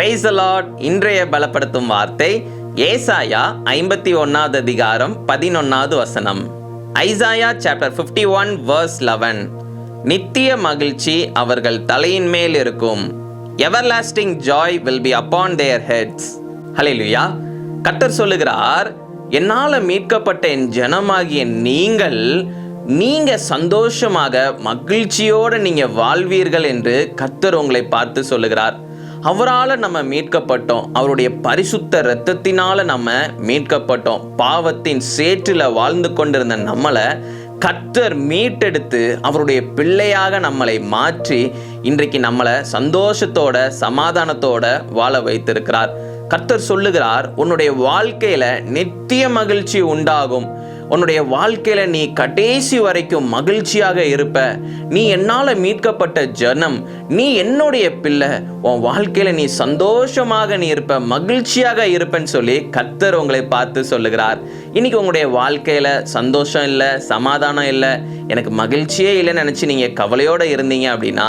Price இன்றைய பலப்படுத்தும் வார்த்தை ஏசாயா ஐம்பத்தி ஒன்னாவது அதிகாரம் பதினொன்னாவது வசனம். Isaiah chapter 51 one verse eleven நித்திய மகிழ்ச்சி அவர்கள் தலையின் மேல் இருக்கும். Everlasting joy will be upon their heads hallelujah cutter சொல்லுகிறார் என்னால் மீட்கப்பட்ட என் ஜனமாகிய நீங்கள் நீங்க சந்தோஷமாக மகிழ்ச்சியோடு நீங்க வாழ்வீர்கள் என்று கத்தர் உங்களை பார்த்து சொல்லுகிறார். அவரால் நம்ம மீட்கப்பட்டோம். அவருடைய பரிசுத்த இரத்தத்தினால நம்ம மீட்கப்பட்டோம். பாவத்தின் சேற்றில் வாழ்ந்து கொண்டிருந்த நம்மளை கர்த்தர் மீட்டெடுத்து அவருடைய பிள்ளையாக நம்மளை மாற்றி இன்றைக்கு நம்மளை சந்தோஷத்தோட சமாதானத்தோட வாழ வைத்திருக்கிறார். கர்த்தர் சொல்லுகிறார் உன்னுடைய வாழ்க்கையில நித்திய மகிழ்ச்சி உண்டாகும். உன்னுடைய வாழ்க்கையில நீ கடைசி வரைக்கும் மகிழ்ச்சியாக இருப்ப. நீ என்னால மீட்கப்பட்ட ஜனம் நீ என்னுடைய பிள்ளை. உன் வாழ்க்கையில நீ சந்தோஷமாக நீ இருப்ப மகிழ்ச்சியாக இருப்பேன்னு சொல்லி கத்தர் உங்களை பார்த்து சொல்லுகிறார். இன்னைக்கு உங்களுடைய வாழ்க்கையில சந்தோஷம் இல்லை சமாதானம் இல்லை எனக்கு மகிழ்ச்சியே இல்லைன்னு நினைச்சு நீங்க கவலையோட இருந்தீங்க அப்படின்னா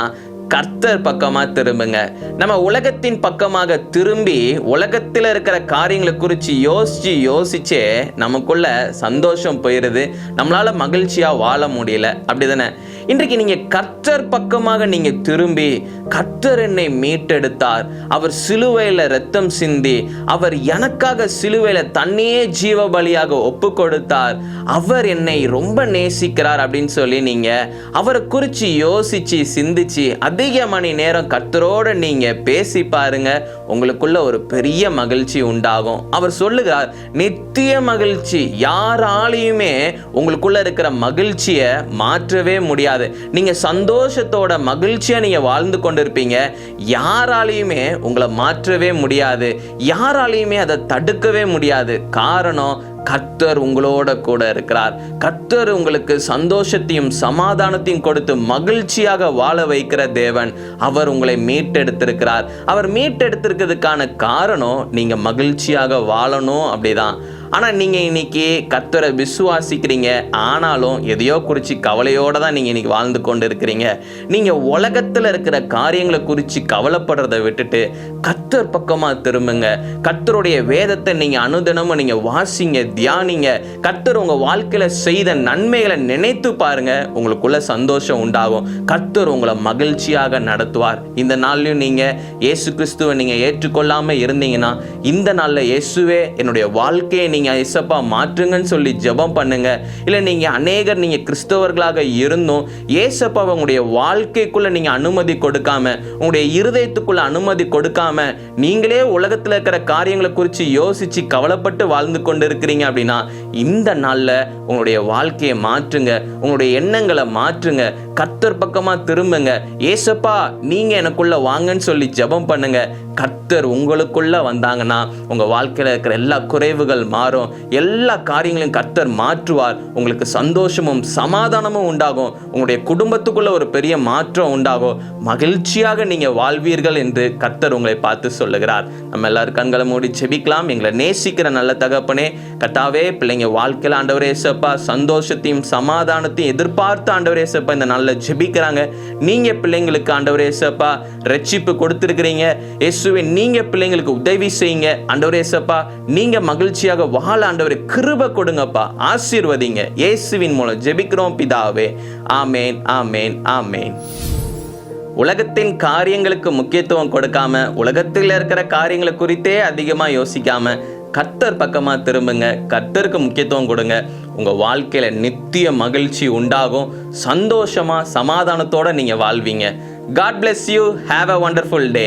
கர்த்தர் பக்கமாக திரும்புங்க. நம்ம உலகத்தின் பக்கமாக திரும்பி உலகத்தில் இருக்கிற காரியங்களை குறித்து யோசித்து யோசிச்சே நமக்குள்ள சந்தோஷம் போயிடுது நம்மளால் மகிழ்ச்சியாக வாழ முடியல. அப்படி தானே இன்றைக்கு நீங்க கர்த்தர் பக்கமாக நீங்க திரும்பி கர்த்தர் என்னை மீட்டெடுத்தார். அவர் சிலுவையில ரத்தம் சிந்தி அவர் எனக்காக சிலுவையில தன்னையே ஜீவ பலியாக ஒப்பு கொடுத்தார் அவர் என்னை ரொம்ப நேசிக்கிறார் அப்படின்னு சொல்லி நீங்க அவரை குறித்து யோசிச்சு சிந்திச்சு அதிக மணி நேரம் கர்த்தரோட நீங்க பேசி பாருங்க. உங்களுக்குள்ள ஒரு பெரிய மகிழ்ச்சி உண்டாகும். அவர் சொல்லுகிறார் நித்திய மகிழ்ச்சி. யாராலையுமே உங்களுக்குள்ள இருக்கிற மகிழ்ச்சியை மாற்றவே முடியாது. நீங்க சந்தோஷத்தோட மகிழ்ச்சியாக நீங்கள் வாழ்ந்து கொண்டிருப்பீங்க. யாராலையுமே உங்களை மாற்றவே முடியாது. யாராலையுமே அதை தடுக்கவே முடியாது. காரணம் கர்த்தர் உங்களோட கூட இருக்கிறார். கர்த்தர் உங்களுக்கு சந்தோஷத்தையும் சமாதானத்தையும் கொடுத்து மகிழ்ச்சியாக வாழ வைக்கிற தேவன் அவர் உங்களை மீட்டெடுத்திருக்கிறார். அவர் மீட்டெடுத்திருக்கிறதுக்கான காரணம் நீங்க மகிழ்ச்சியாக வாழணும் அப்படிதான். ஆனால் நீங்கள் இன்னைக்கு கர்த்தரை விசுவாசிக்கிறீங்க. ஆனாலும் எதையோ குறித்து கவலையோடு தான் நீங்கள் இன்னைக்கு வாழ்ந்து கொண்டு இருக்கிறீங்க நீங்கள் உலகத்தில் இருக்கிற காரியங்களை குறித்து கவலைப்படுறதை விட்டுட்டு கத்தர் பக்கமாக திரும்புங்க. கர்த்தருடைய வேதத்தை நீங்கள் அனுதினமும் நீங்கள் வாசிங்க. தியானிங்க. கர்த்தர் உங்கள் வாழ்க்கையில் செய்த நன்மைகளை நினைத்து பாருங்க. உங்களுக்குள்ள சந்தோஷம் உண்டாகும். கர்த்தர் உங்களை மகிழ்ச்சியாக நடத்துவார். இந்த நாள்லையும் நீங்கள் இயேசு கிறிஸ்துவை நீங்கள் ஏற்றுக்கொள்ளாமல் இருந்தீங்கன்னா இந்த நாளில் இயேசுவே என்னுடைய வாழ்க்கையை நீங்கள் இயேசப்பா மாற்றுங்கன்னு சொல்லி ஜெபம் பண்ணுங்க. இல்லை நீங்கள் அநேகர் நீங்கள் கிறிஸ்தவர்களாக இருந்தும் ஏசப்பா உங்களுடைய வாழ்க்கைக்குள்ளே நீங்கள் அனுமதி கொடுக்காம உங்களுடைய இருதயத்துக்குள்ள அனுமதி கொடுக்காம நீங்களே உலகத்தில் இருக்கிற காரியங்களை குறித்து யோசித்து கவலைப்பட்டு வாழ்ந்து கொண்டு இருக்கிறீங்க அப்படின்னா இந்த நாளில் உங்களுடைய வாழ்க்கையை மாற்றுங்க உங்களுடைய எண்ணங்களை மாற்றுங்க கத்தர் பக்கமாக திரும்புங்க. ஏசப்பா நீங்கள் எனக்குள்ள வாங்கன்னு சொல்லி ஜபம் பண்ணுங்க. கத்தர் உங்களுக்குள்ள வந்தாங்கன்னா உங்கள் வாழ்க்கையில் இருக்கிற எல்லா குறைவுகள் மாறும். எல்லா காரியங்களையும் கத்தர் மாற்றுவார். உங்களுக்கு சந்தோஷமும் சமாதானமும் உண்டாகும். உங்களுடைய குடும்பத்துக்குள்ள ஒரு பெரிய மாற்றம் உண்டாகும். மகிழ்ச்சியாக நீங்கள் வாழ்வீர்கள் என்று கத்தர் உங்களை பார்த்து சொல்லுகிறார். நம்ம எல்லாரும் கண்களை மூடி செபிக்கலாம் எங்களை நேசிக்கிற நல்ல தகப்பனே கர்த்தாவே பிள்ளைங்க வாழ்க்கையில் ஆண்டவரே சப்பா சந்தோஷத்தையும் சமாதானத்தையும் எதிர்பார்த்து ஆண்டவரே சப்பா இந்த நாளில் ஜெபிக்கிறாங்க. நீங்க பிள்ளைங்களுக்கு ஆண்டவரே சப்பா ரட்சிப்பு கொடுத்துருக்கிறீங்க. இயேசுவே நீங்க பிள்ளைங்களுக்கு உதவி செய்யுங்க. ஆண்டவரே சப்பா நீங்க மகிழ்ச்சியாக வாழ ஆண்டவரே கிருப கொடுங்கப்பா. ஆசீர்வதிங்க. இயேசுவின் மூலம் ஜெபிக்கிறோம் பிதாவே. ஆமேன் ஆமேன் ஆமேன். உலகத்தின் காரியங்களுக்கு முக்கியத்துவம் கொடுக்காம உலகத்தில் இருக்கிற காரியங்களை குறித்தே அதிகமா யோசிக்காம கர்த்தர் பக்கமாக திரும்புங்க கர்த்தருக்கு முக்கியத்துவம் கொடுங்க. உங்கள் வாழ்க்கையில் நித்திய மகிழ்ச்சி உண்டாகும். சந்தோஷமா சமாதானத்தோட நீங்கள் வாழ்வீங்க. God bless you have a wonderful day